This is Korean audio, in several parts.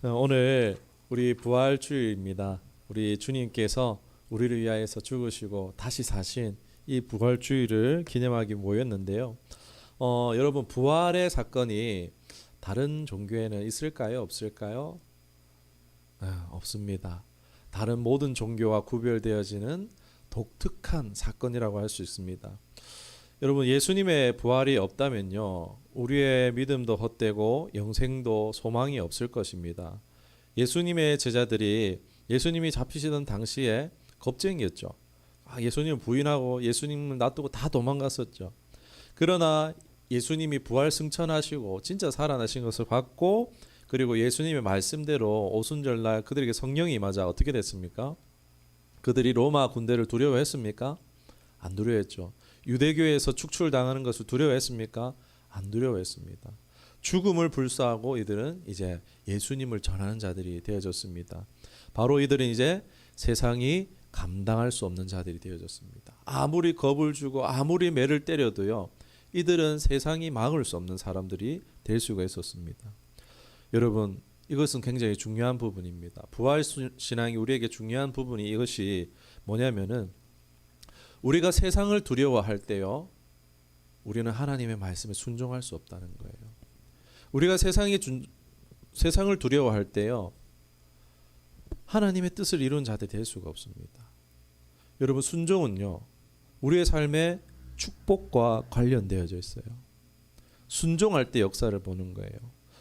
어, 오늘 우리 부활주일입니다. 우리 주님께서 우리를 위하여서 죽으시고 다시 사신 이 부활주일을 기념하기 모였는데요. 어, 여러분 부활의 사건이 다른 종교에는 있을까요? 없을까요? 아, 없습니다. 다른 모든 종교와 구별되어지는 독특한 사건이라고 할 수 있습니다. 여러분 예수님의 부활이 없다면요 우리의 믿음도 헛되고 영생도 소망이 없을 것입니다. 예수님의 제자들이 예수님이 잡히시던 당시에 겁쟁이였죠. 아, 예수님을 부인하고 예수님을 놔두고 다 도망갔었죠. 그러나 예수님이 부활 승천하시고 진짜 살아나신 것을 봤고 그리고 예수님의 말씀대로 오순절날 그들에게 성령이 맞아 어떻게 됐습니까? 그들이 로마 군대를 두려워했습니까? 안 두려워했죠. 유대교에서 축출당하는 것을 두려워했습니까? 안 두려워했습니다. 죽음을 불사하고 이들은 이제 예수님을 전하는 자들이 되어졌습니다. 바로 이들은 이제 세상이 감당할 수 없는 자들이 되어졌습니다. 아무리 겁을 주고 아무리 매를 때려도요. 이들은 세상이 막을 수 없는 사람들이 될 수가 있었습니다. 여러분 이것은 굉장히 중요한 부분입니다. 부활 신앙이 우리에게 중요한 부분이 이것이 뭐냐면은 우리가 세상을 두려워할 때요. 우리는 하나님의 말씀에 순종할 수 없다는 거예요. 우리가 세상이 준, 세상을 두려워할 때요. 하나님의 뜻을 이룬 자들 될 수가 없습니다. 여러분 순종은요. 우리의 삶에 축복과 관련되어져 있어요. 순종할 때 역사를 보는 거예요.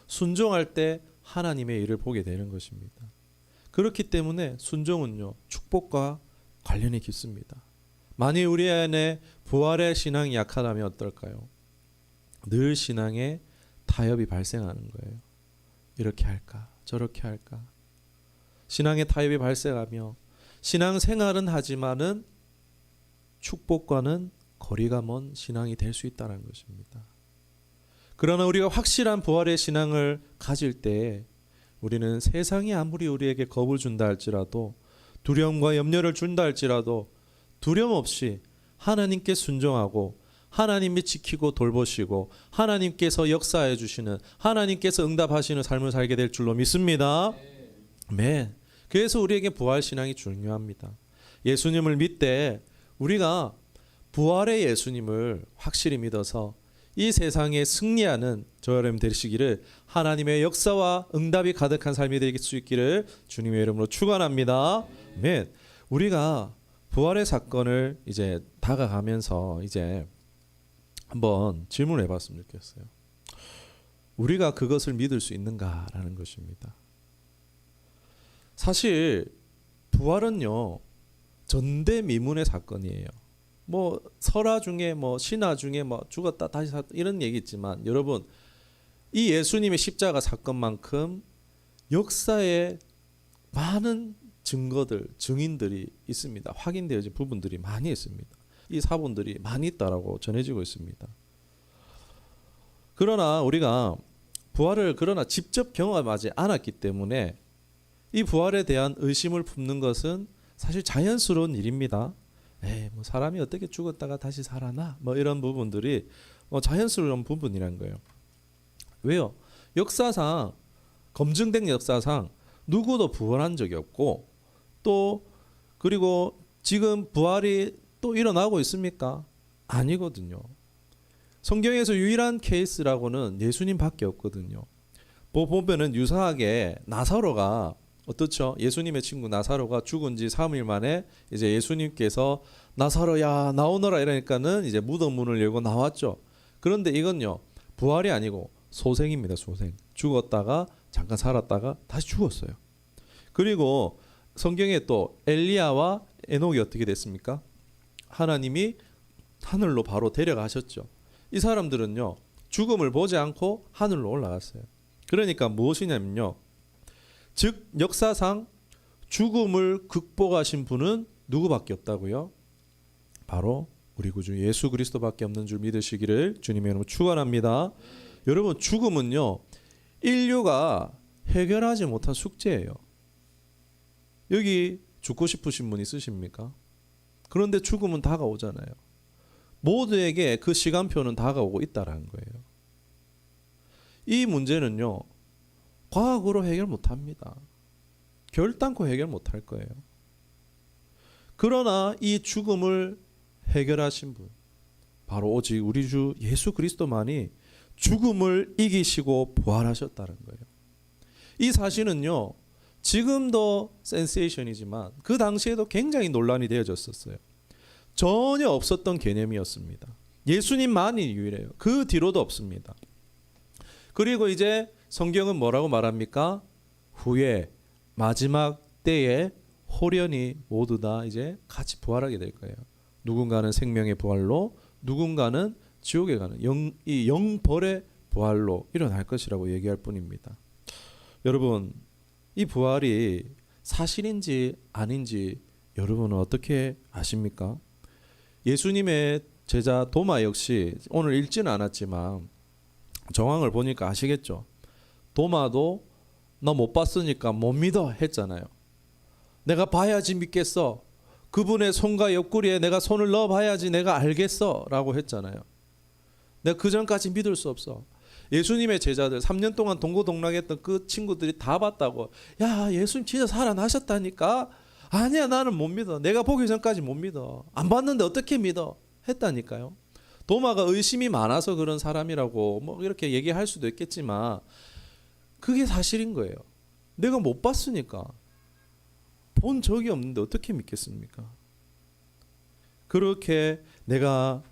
순종할 때 하나님의 일을 보게 되는 것입니다. 그렇기 때문에 순종은요. 축복과 관련이 깊습니다. 만일 우리 안에 부활의 신앙이 약하다면 어떨까요? 늘 신앙에 타협이 발생하는 거예요. 이렇게 할까? 저렇게 할까? 신앙의 타협이 발생하며 신앙 생활은 하지만은 축복과는 거리가 먼 신앙이 될 수 있다는 것입니다. 그러나 우리가 확실한 부활의 신앙을 가질 때 우리는 세상이 아무리 우리에게 겁을 준다 할지라도 두려움과 염려를 준다 할지라도 두려움 없이 하나님께 순종하고 하나님이 지키고 돌보시고 하나님께서 역사해 주시는 하나님께서 응답하시는 삶을 살게 될 줄로 믿습니다. 네. 그래서 우리에게 부활 신앙이 중요합니다. 예수님을 믿되 우리가 부활의 예수님을 확실히 믿어서 이 세상에 승리하는 저 여러분 되시기를 하나님의 역사와 응답이 가득한 삶이 될 수 있기를 주님의 이름으로 축원합니다. 아멘. 우리가 부활의 사건을 이제 다가가면서 이제 한번 질문을 해봤으면 좋겠어요. 우리가 그것을 믿을 수 있는가라는 것입니다. 사실 부활은요 전대미문의 사건이에요. 뭐 설화 중에 뭐 신화 중에 뭐 죽었다 다시 살 이런 얘기 있지만 여러분 이 예수님의 십자가 사건만큼 역사에 많은 증거들 증인들이 있습니다. 확인되어진 부분들이 많이 있습니다. 이 사본들이 많이 있다라고 전해지고 있습니다. 그러나 우리가 부활을 그러나 직접 경험하지 않았기 때문에 이 부활에 대한 의심을 품는 것은 사실 자연스러운 일입니다. 에이, 뭐 사람이 어떻게 죽었다가 다시 살아나? 뭐 이런 부분들이 어, 자연스러운 부분이란 거예요. 왜요? 역사상 검증된 역사상 누구도 부활한 적이 없고 또 그리고 지금 부활이 또 일어나고 있습니까? 아니거든요. 성경에서 유일한 케이스라고는 예수님밖에 없거든요. 보면은 유사하게 나사로가 어떻죠? 예수님의 친구 나사로가 죽은 지 3일 만에 이제 예수님께서 나사로야 나오너라 이러니까는 이제 무덤 문을 열고 나왔죠. 그런데 이건요. 부활이 아니고 소생입니다. 소생. 죽었다가 잠깐 살았다가 다시 죽었어요. 그리고 성경에 또 엘리야와 에녹이 어떻게 됐습니까? 하나님이 하늘로 바로 데려가셨죠. 이 사람들은요. 죽음을 보지 않고 하늘로 올라갔어요. 그러니까 무엇이냐면요. 즉 역사상 죽음을 극복하신 분은 누구밖에 없다고요? 바로 우리 구주 예수 그리스도밖에 없는 줄 믿으시기를 주님의 이름으로 축원합니다. 여러분 죽음은요. 인류가 해결하지 못한 숙제예요. 여기 죽고 싶으신 분 있으십니까? 그런데 죽음은 다가오잖아요. 모두에게 그 시간표는 다가오고 있다라는 거예요. 이 문제는요. 과학으로 해결 못 합니다. 결단코 해결 못 할 거예요. 그러나 이 죽음을 해결하신 분 바로 오직 우리 주 예수 그리스도만이 죽음을 이기시고 부활하셨다는 거예요. 이 사실은요. 지금도 센세이션이지만 그 당시에도 굉장히 논란이 되어졌었어요. 전혀 없었던 개념이었습니다. 예수님만이 유일해요. 그 뒤로도 없습니다. 그리고 이제 성경은 뭐라고 말합니까? 후에 마지막 때에 호련히 모두 다 이제 같이 부활하게 될 거예요. 누군가는 생명의 부활로, 누군가는 지옥에 가는 영, 이 영벌의 부활로 일어날 것이라고 얘기할 뿐입니다. 여러분, 이 부활이 사실인지 아닌지 여러분은 어떻게 아십니까? 예수님의 제자 도마 역시 오늘 읽지는 않았지만 정황을 보니까 아시겠죠? 도마도 너 못 봤으니까 못 믿어 했잖아요. 내가 봐야지 믿겠어. 그분의 손과 옆구리에 내가 손을 넣어 봐야지 내가 알겠어 라고 했잖아요. 내가 그 전까지 믿을 수 없어. 예수님의 제자들 3년 동안 동고동락했던 그 친구들이 다 봤다고. 야, 예수님 진짜 살아나셨다니까. 아니야, 나는 못 믿어. 내가 보기 전까지 못 믿어. 안 봤는데 어떻게 믿어? 했다니까요. 도마가 의심이 많아서 그런 사람이라고 뭐 이렇게 얘기할 수도 있겠지만 그게 사실인 거예요. 내가 못 봤으니까 본 적이 없는데 어떻게 믿겠습니까? 그렇게 내가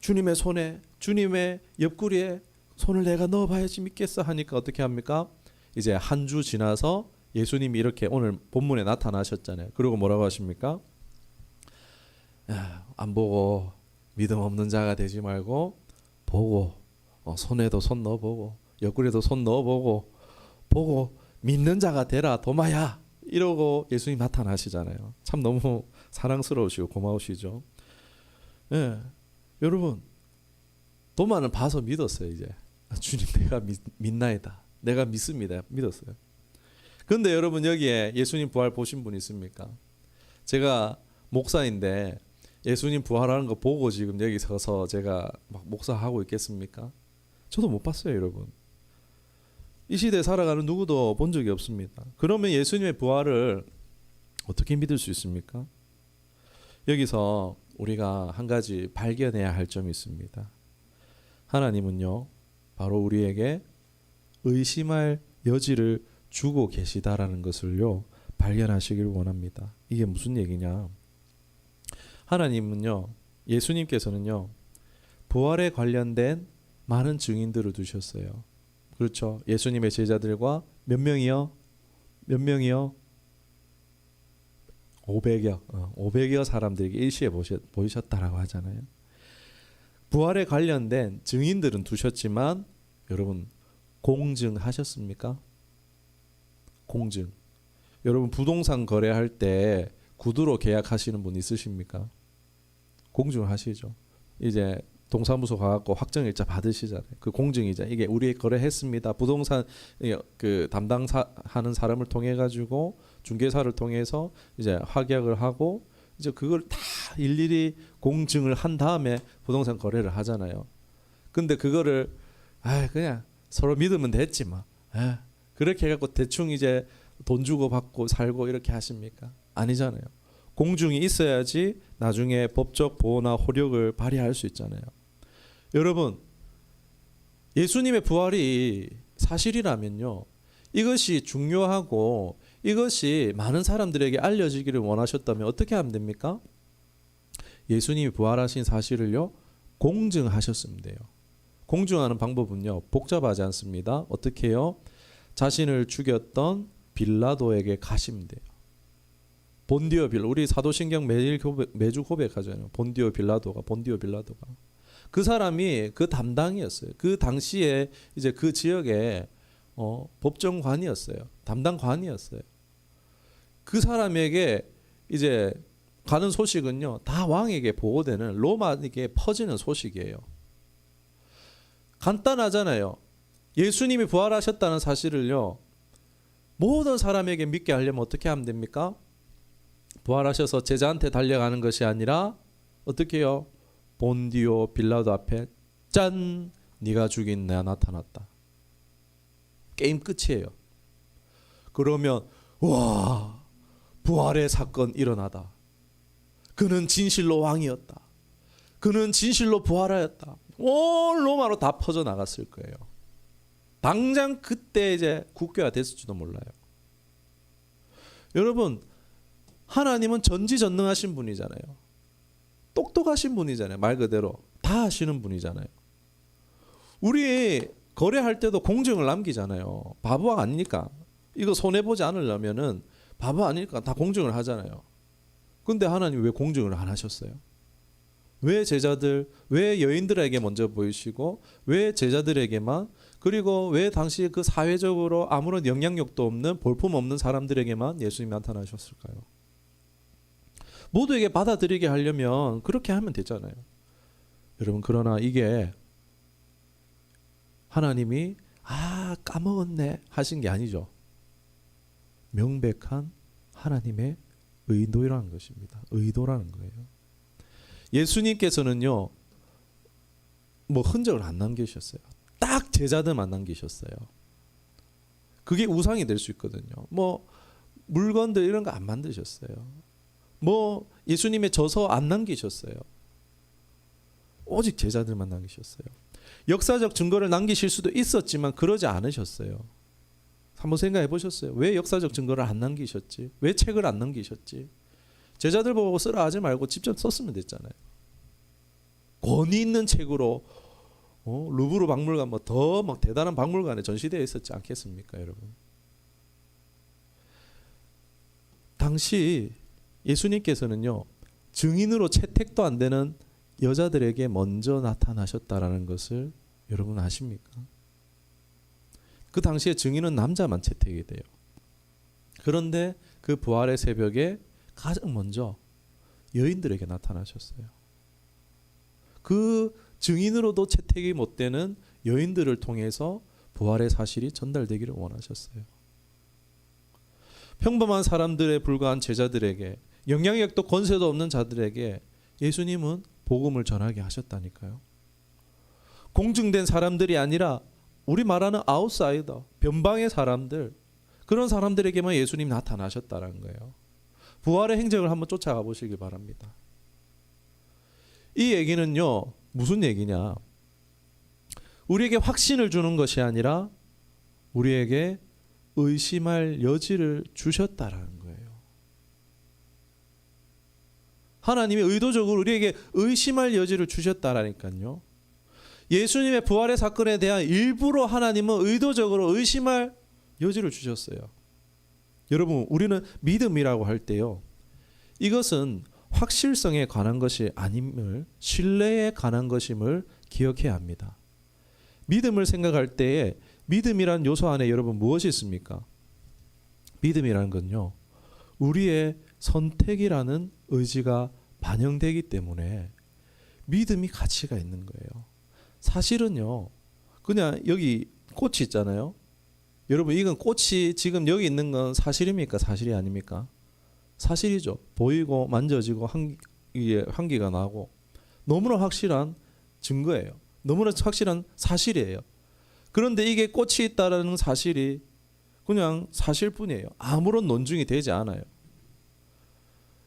주님의 손에 주님의 옆구리에 손을 내가 넣어봐야지 믿겠어 하니까 어떻게 합니까? 이제 한 주 지나서 예수님이 이렇게 오늘 본문에 나타나셨잖아요. 그리고 뭐라고 하십니까? 야, 안 보고 믿음 없는 자가 되지 말고 보고 어, 손에도 손 넣어보고 옆구리에도 손 넣어보고 보고 믿는 자가 되라 도마야 이러고 예수님 나타나시잖아요. 참 너무 사랑스러우시고 고마우시죠. 예, 여러분 도마는 봐서 믿었어요 이제 아, 주님 내가 믿, 믿나이다 내가 믿습니다 믿었어요. 근데 여러분 여기에 예수님 부활 보신 분 있습니까? 제가 목사인데 예수님 부활하는 거 보고 지금 여기 서서 제가 막 목사하고 있겠습니까? 저도 못 봤어요, 여러분. 이 시대에 살아가는 누구도 본 적이 없습니다. 그러면 예수님의 부활을 어떻게 믿을 수 있습니까? 여기서 우리가 한 가지 발견해야 할 점이 있습니다. 하나님은요, 바로 우리에게 의심할 여지를 주고 계시다라는 것을요, 발견하시길 원합니다. 이게 무슨 얘기냐? 하나님은요, 예수님께서는요, 부활에 관련된 많은 증인들을 두셨어요. 그렇죠. 예수님의 제자들과 몇 명이요? 몇 명이요? 500여, 어, 500여 사람들에게 일시에 보이셨다라고 하잖아요. 부활에 관련된 증인들은 두셨지만 여러분 공증하셨습니까? 공증. 여러분 부동산 거래할 때 구두로 계약하시는 분 있으십니까? 공증하시죠. 이제 동사무소 가갖고 확정일자 받으시잖아요. 그 공증이자 이게 우리 거래했습니다. 부동산 그 담당하는 사람을 통해 가지고 중개사를 통해서 이제 확약을 하고 이제 그걸 다 일일이 공증을 한 다음에 부동산 거래를 하잖아요. 근데 그거를 아 그냥 서로 믿으면 됐지 뭐. 아, 그렇게 해갖고 대충 이제 돈 주고 받고 살고 이렇게 하십니까? 아니잖아요. 공증이 있어야지 나중에 법적 보호나 효력을 발휘할 수 있잖아요. 여러분, 예수님의 부활이 사실이라면요. 이것이 중요하고 이것이 많은 사람들에게 알려지기를 원하셨다면 어떻게 하면 됩니까? 예수님이 부활하신 사실을요. 공증하셨으면 돼요. 공증하는 방법은요. 복잡하지 않습니다. 어떻게 해요? 자신을 죽였던 빌라도에게 가시면 돼요. 본디오 빌 우리 사도신경 매일 고백, 매주 고백하잖아요. 본디오 빌라도가 본디오 빌라도가 그 사람이 그 담당이었어요. 그 당시에 이제 그 지역에 어, 법정관이었어요. 담당관이었어요. 그 사람에게 이제 가는 소식은요 다 왕에게 보고되는 로마에게 퍼지는 소식이에요. 간단하잖아요. 예수님이 부활하셨다는 사실을요 모든 사람에게 믿게 하려면 어떻게 하면 됩니까? 부활하셔서 제자한테 달려가는 것이 아니라 어떻게 해요? 본디오 빌라도 앞에 짠 네가 죽인 내가 나타났다. 게임 끝이에요. 그러면 와 부활의 사건 일어나다. 그는 진실로 왕이었다. 그는 진실로 부활하였다. 온 로마로 다 퍼져 나갔을 거예요. 당장 그때 이제 국교화 됐을지도 몰라요. 여러분 하나님은 전지전능하신 분이잖아요. 똑똑하신 분이잖아요. 말 그대로 다 하시는 분이잖아요. 우리 거래할 때도 공정을 남기잖아요. 바보가 아니니까 이거 손해 보지 않으려면은 바보 아니니까 다 공정을 하잖아요. 근데 하나님 왜 공정을 안 하셨어요? 왜 제자들, 왜 여인들에게 먼저 보이시고 왜 제자들에게만 그리고 왜 당시 그 사회적으로 아무런 영향력도 없는 볼품 없는 사람들에게만 예수님이 나타나셨을까요? 모두에게 받아들이게 하려면 그렇게 하면 되잖아요. 여러분 그러나 이게 하나님이 아 까먹었네 하신 게 아니죠. 명백한 하나님의 의도라는 것입니다. 의도라는 거예요. 예수님께서는요, 뭐 흔적을 안 남기셨어요. 딱 제자들만 남기셨어요. 그게 우상이 될 수 있거든요. 뭐 물건들 이런 거 안 만드셨어요. 뭐 예수님의 저서 안 남기셨어요. 오직 제자들만 남기셨어요. 역사적 증거를 남기실 수도 있었지만 그러지 않으셨어요. 한번 생각해 보셨어요? 왜 역사적 증거를 안 남기셨지? 왜 책을 안 남기셨지? 제자들 보고 쓰라 하지 말고 직접 썼으면 됐잖아요. 권위 있는 책으로 어, 루브르 박물관 뭐 더 막 대단한 박물관에 전시되어 있었지 않겠습니까, 여러분? 당시 예수님께서는요 증인으로 채택도 안 되는 여자들에게 먼저 나타나셨다라는 것을 여러분 아십니까? 그 당시에 증인은 남자만 채택이 돼요. 그런데 그 부활의 새벽에 가장 먼저 여인들에게 나타나셨어요. 그 증인으로도 채택이 못 되는 여인들을 통해서 부활의 사실이 전달되기를 원하셨어요. 평범한 사람들에 불과한 제자들에게 영향력도 권세도 없는 자들에게 예수님은 복음을 전하게 하셨다니까요. 공증된 사람들이 아니라 우리 말하는 아웃사이더, 변방의 사람들 그런 사람들에게만 예수님 나타나셨다는 거예요. 부활의 행적을 한번 쫓아가 보시기 바랍니다. 이 얘기는요 무슨 얘기냐? 우리에게 확신을 주는 것이 아니라 우리에게 의심할 여지를 주셨다라는 거예요. 하나님이 의도적으로 우리에게 의심할 여지를 주셨다라니까요. 예수님의 부활의 사건에 대한 일부러 하나님은 의도적으로 의심할 여지를 주셨어요. 여러분, 우리는 믿음이라고 할 때요. 이것은 확실성에 관한 것이 아님을 신뢰에 관한 것임을 기억해야 합니다. 믿음을 생각할 때에 믿음이란 요소 안에 여러분 무엇이 있습니까? 믿음이라는 건요. 우리의 선택이라는 의지가 반영되기 때문에 믿음이 가치가 있는 거예요. 사실은요. 그냥 여기 꽃이 있잖아요. 여러분 이건 꽃이 지금 여기 있는 건 사실입니까? 사실이 아닙니까? 사실이죠. 보이고 만져지고 향기에 향기가 나고 너무나 확실한 증거예요. 너무나 확실한 사실이에요. 그런데 이게 꽃이 있다라는 사실이 그냥 사실뿐이에요. 아무런 논증이 되지 않아요.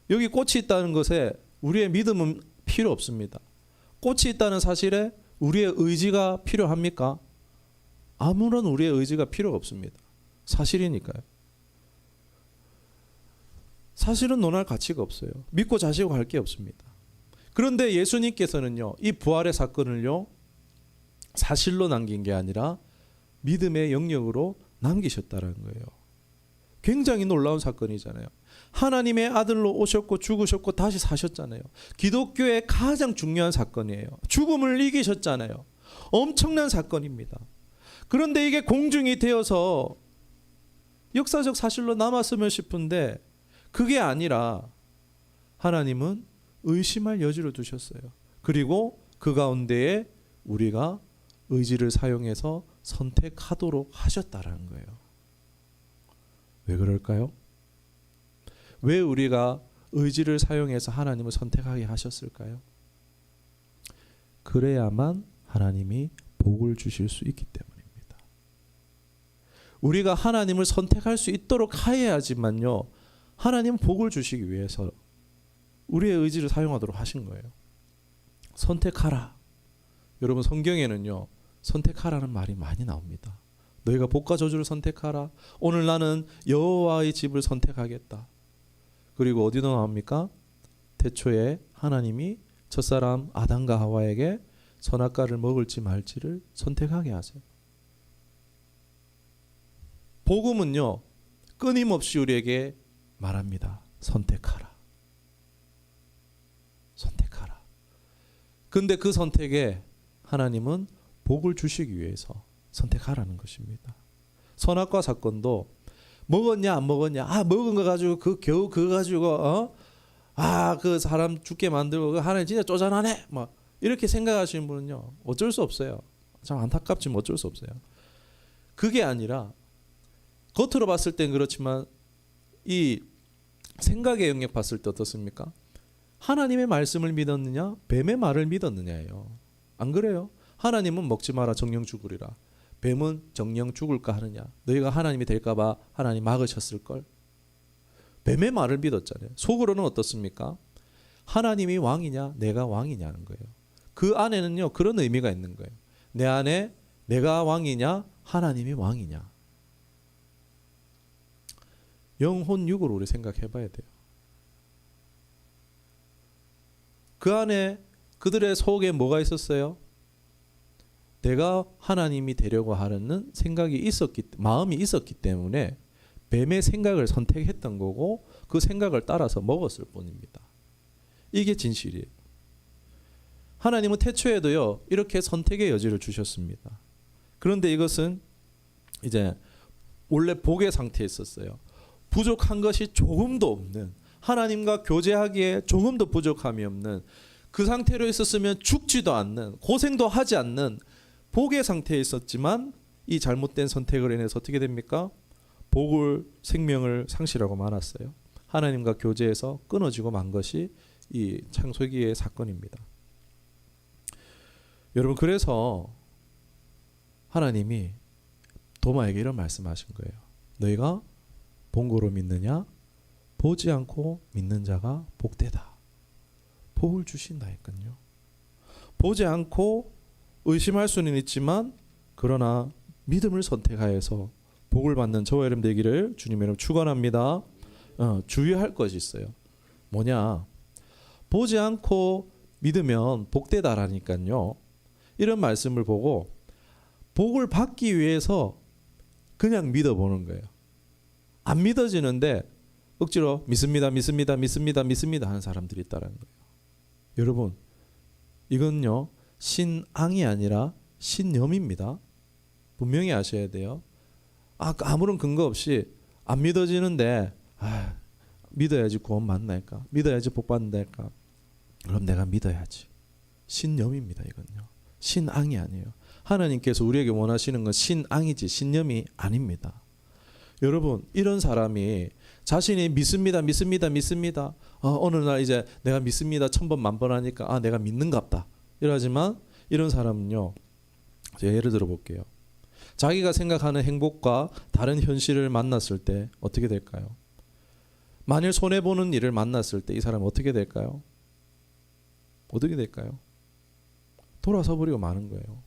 여기 꽃이 있다는 것에 우리의 믿음은 필요 없습니다. 꽃이 있다는 사실에 우리의 의지가 필요합니까? 아무런 우리의 의지가 필요 없습니다. 사실이니까요. 사실은 논할 가치가 없어요. 믿고 자시고 할게 없습니다. 그런데 예수님께서는요, 이 부활의 사건을요, 사실로 남긴 게 아니라 믿음의 영역으로 남기셨다는 거예요. 굉장히 놀라운 사건이잖아요. 하나님의 아들로 오셨고 죽으셨고 다시 사셨잖아요. 기독교의 가장 중요한 사건이에요. 죽음을 이기셨잖아요. 엄청난 사건입니다. 그런데 이게 공중이 되어서 역사적 사실로 남았으면 싶은데 그게 아니라 하나님은 의심할 여지를 두셨어요. 그리고 그 가운데에 우리가 의지를 사용해서 선택하도록 하셨다라는 거예요. 왜 그럴까요? 왜 우리가 의지를 사용해서 하나님을 선택하게 하셨을까요? 그래야만 하나님이 복을 주실 수 있기 때문입니다. 우리가 하나님을 선택할 수 있도록 하여야지만요. 하나님 복을 주시기 위해서 우리의 의지를 사용하도록 하신 거예요. 선택하라. 여러분 성경에는요. 선택하라는 말이 많이 나옵니다. 너희가 복과 저주를 선택하라. 오늘 나는 여호와의 집을 선택하겠다. 그리고 어디도 나옵니까? 태초에 하나님이 첫사람 아담과 하와에게 선악과를 먹을지 말지를 선택하게 하세요. 복음은요. 끊임없이 우리에게 말합니다. 선택하라. 선택하라. 근데 그 선택에 하나님은 복을 주시기 위해서 선택하라는 것입니다. 선악과 사건도 먹었냐 안 먹었냐 아 먹은 거 가지고 그 겨우 그거 가지고 어? 아그 사람 죽게 만들고 그 하나님 진짜 쪼잔하네 막 이렇게 생각하시는 분은요 어쩔 수 없어요 참 안타깝지만 어쩔 수 없어요 그게 아니라 겉으로 봤을 땐 그렇지만 이 생각의 영역 봤을 때 어떻습니까? 하나님의 말씀을 믿었느냐 뱀의 말을 믿었느냐예요. 안 그래요? 하나님은 먹지 마라 정령 죽으리라. 뱀은 정령 죽을까 하느냐? 너희가 하나님이 될까봐 하나님 막으셨을 걸. 뱀의 말을 믿었잖아요. 속으로는 어떻습니까? 하나님이 왕이냐 내가 왕이냐는 거예요. 그 안에는요 그런 의미가 있는 거예요. 내 안에 내가 왕이냐 하나님이 왕이냐 영혼 육으로 우리 생각해 봐야 돼요 그 안에 그들의 속에 뭐가 있었어요 내가 하나님이 되려고 하는 생각이 있었기 마음이 있었기 때문에 뱀의 생각을 선택했던 거고 그 생각을 따라서 먹었을 뿐입니다. 이게 진실이에요. 하나님은 태초에도요 이렇게 선택의 여지를 주셨습니다. 그런데 이것은 이제 원래 복의 상태에 있었어요. 부족한 것이 조금도 없는 하나님과 교제하기에 조금도 부족함이 없는 그 상태로 있었으면 죽지도 않는 고생도 하지 않는 복의 상태에 있었지만 이 잘못된 선택을 인해서 어떻게 됩니까? 복을 생명을 상실하고 말았어요. 하나님과 교제에서 끊어지고 만 것이 이 창세기의 사건입니다. 여러분 그래서 하나님이 도마에게 이런 말씀하신 거예요. 너희가 본고로 믿느냐? 보지 않고 믿는 자가 복되다. 복을 주신다니까요. 보지 않고 의심할 수는 있지만 그러나 믿음을 선택하여서 복을 받는 저와 여러분 되기를 주님 이름 축원합니다. 어, 주의할 것이 있어요. 뭐냐? 보지 않고 믿으면 복되다라니까요. 이런 말씀을 보고 복을 받기 위해서 그냥 믿어보는 거예요. 안 믿어지는데 억지로 믿습니다, 믿습니다, 믿습니다, 믿습니다 하는 사람들이 있다는 거예요. 여러분, 이건요 신앙이 아니라 신념입니다. 분명히 아셔야 돼요. 아, 아무런 근거 없이 안 믿어지는데 아, 믿어야지 구원 만날까? 믿어야지 복 받는다까? 그럼 내가 믿어야지. 신념입니다, 이건요. 신앙이 아니에요. 하나님께서 우리에게 원하시는 건 신앙이지 신념이 아닙니다. 여러분, 이런 사람이 자신이 믿습니다, 믿습니다, 믿습니다. 어, 어느 날 이제 내가 믿습니다, 천 번 만 번 하니까 아, 내가 믿는갑다. 이러지만 이런 사람은요. 예를 들어 볼게요. 자기가 생각하는 행복과 다른 현실을 만났을 때 어떻게 될까요? 만일 손해 보는 일을 만났을 때 이 사람은 어떻게 될까요? 어떻게 될까요? 돌아서 버리고 마는 거예요.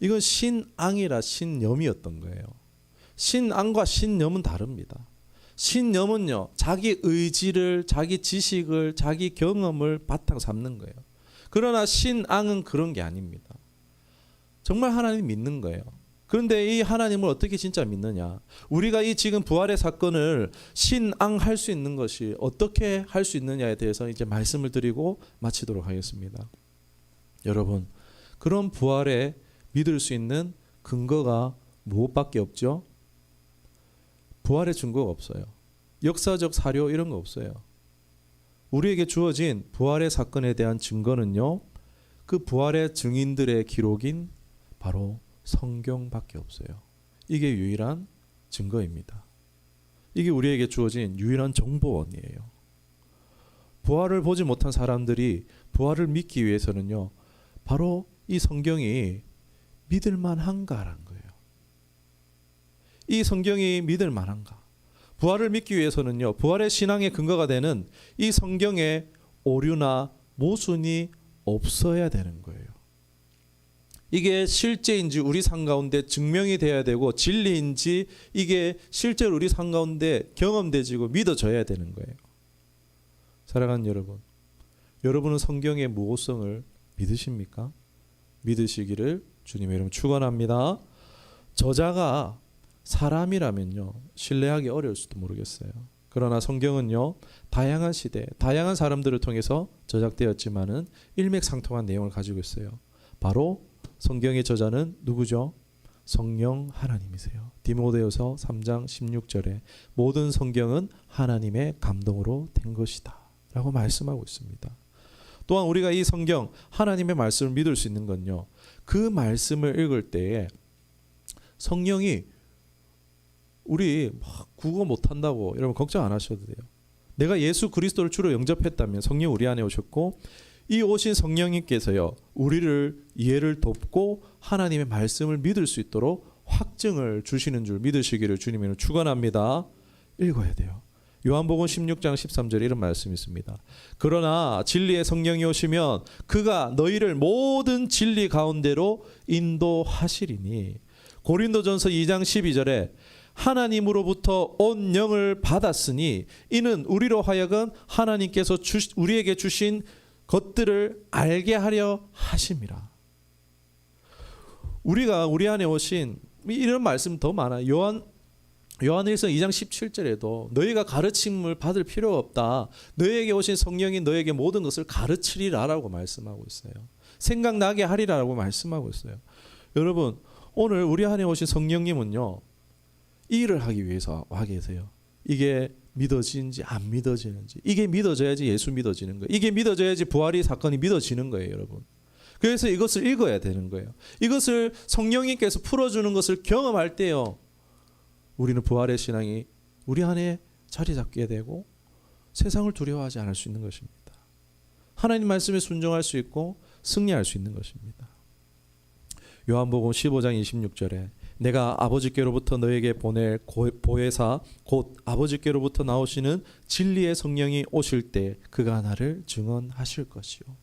이건 신앙이라 신념이었던 거예요. 신앙과 신념은 다릅니다. 신념은요, 자기 의지를, 자기 지식을, 자기 경험을 바탕 삼는 거예요. 그러나 신앙은 그런 게 아닙니다. 정말 하나님 믿는 거예요. 그런데 이 하나님을 어떻게 진짜 믿느냐? 우리가 이 지금 부활의 사건을 신앙할 수 있는 것이 어떻게 할 수 있느냐에 대해서 이제 말씀을 드리고 마치도록 하겠습니다. 여러분, 그런 부활에 믿을 수 있는 근거가 무엇밖에 없죠? 부활의 증거가 없어요. 역사적 사료 이런 거 없어요. 우리에게 주어진 부활의 사건에 대한 증거는요. 그 부활의 증인들의 기록인 바로 성경밖에 없어요. 이게 유일한 증거입니다. 이게 우리에게 주어진 유일한 정보원이에요. 부활을 보지 못한 사람들이 부활을 믿기 위해서는요. 바로 이 성경이 믿을 만한가라는. 이 성경이 믿을 만한가? 부활을 믿기 위해서는요. 부활의 신앙의 근거가 되는 이 성경에 오류나 모순이 없어야 되는 거예요. 이게 실제인지 우리 삶 가운데 증명이 돼야 되고 진리인지 이게 실제로 우리 삶 가운데 경험되지고 믿어져야 되는 거예요. 사랑하는 여러분, 여러분은 성경의 무호성을 믿으십니까? 믿으시기를 주님의 이름 축원합니다. 저자가 사람이라면요 신뢰하기 어려울 수도 모르겠어요. 그러나 성경은요 다양한 시대, 다양한 사람들을 통해서 저작되었지만은 일맥상통한 내용을 가지고 있어요. 바로 성경의 저자는 누구죠? 성령 하나님이세요. 디모데후서 3장 16절에 모든 성경은 하나님의 감동으로 된 것이다라고 말씀하고 있습니다. 또한 우리가 이 성경 하나님의 말씀을 믿을 수 있는 건요. 그 말씀을 읽을 때에 성령이 우리 막 국어 못한다고 여러분 걱정 안 하셔도 돼요. 내가 예수 그리스도를 주로 영접했다면 성령 우리 안에 오셨고 이 오신 성령님께서요 우리를 이해를 돕고 하나님의 말씀을 믿을 수 있도록 확증을 주시는 줄 믿으시기를 주님을 축원합니다. 읽어야 돼요. 요한복음 16장 13절에 이런 말씀이 있습니다. 그러나 진리의 성령이 오시면 그가 너희를 모든 진리 가운데로 인도하시리니 고린도전서 2장 12절에 하나님으로부터 온 영을 받았으니 이는 우리로 하여금 하나님께서 주, 우리에게 주신 것들을 알게 하려 하심이라. 우리가 우리 안에 오신 이런 말씀 더 많아. 요한 요한일서 2장 17절에도 너희가 가르침을 받을 필요가 없다. 너희에게 오신 성령이 너희에게 모든 것을 가르치리라라고 말씀하고 있어요. 생각나게 하리라라고 말씀하고 있어요. 여러분 오늘 우리 안에 오신 성령님은요 이 일을 하기 위해서 와 계세요. 이게 믿어지는지 안 믿어지는지 이게 믿어져야지 예수 믿어지는 거예요. 이게 믿어져야지 부활이 사건이 믿어지는 거예요, 여러분. 그래서 이것을 읽어야 되는 거예요. 이것을 성령님께서 풀어주는 것을 경험할 때요. 우리는 부활의 신앙이 우리 안에 자리 잡게 되고 세상을 두려워하지 않을 수 있는 것입니다. 하나님 말씀에 순종할 수 있고 승리할 수 있는 것입니다. 요한복음 15장 26절에 내가 아버지께로부터 너에게 보낼 고- 보혜사 곧 아버지께로부터 나오시는 진리의 성령이 오실 때 그가 나를 증언하실 것이요.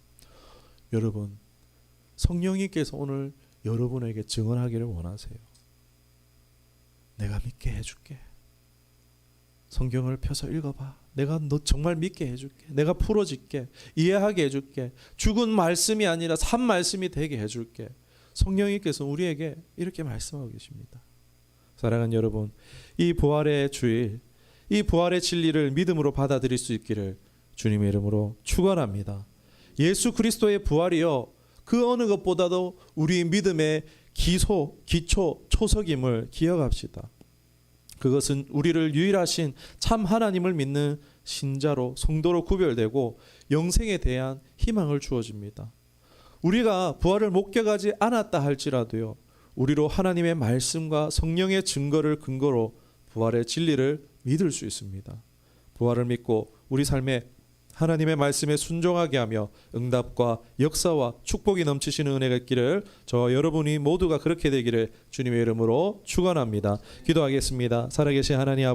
여러분 성령님께서 오늘 여러분에게 증언하기를 원하세요. 내가 믿게 해줄게. 성경을 펴서 읽어봐. 내가 너 정말 믿게 해줄게. 내가 풀어줄게. 이해하게 해줄게. 죽은 말씀이 아니라 산 말씀이 되게 해줄게. 성령님께서 우리에게 이렇게 말씀하고 계십니다. 사랑하는 여러분, 이 부활의 주일, 이 부활의 진리를 믿음으로 받아들일 수 있기를 주님의 이름으로 축원합니다. 예수 그리스도의 부활이요 그 어느 것보다도 우리 믿음의 기소, 기초, 초석임을 기억합시다. 그것은 우리를 유일하신 참 하나님을 믿는 신자로 성도로 구별되고 영생에 대한 희망을 주어집니다. 우리가 부활을 목격하지 않았다 할지라도요. 우리로 하나님의 말씀과 성령의 증거를 근거로 부활의 진리를 믿을 수 있습니다. 부활을 믿고 우리 삶에 하나님의 말씀에 순종하게 하며 응답과 역사와 축복이 넘치시는 은혜가 있기를 저 여러분이 모두가 그렇게 되기를 주님의 이름으로 축원합니다. 기도하겠습니다. 살아계신 하나님 아버지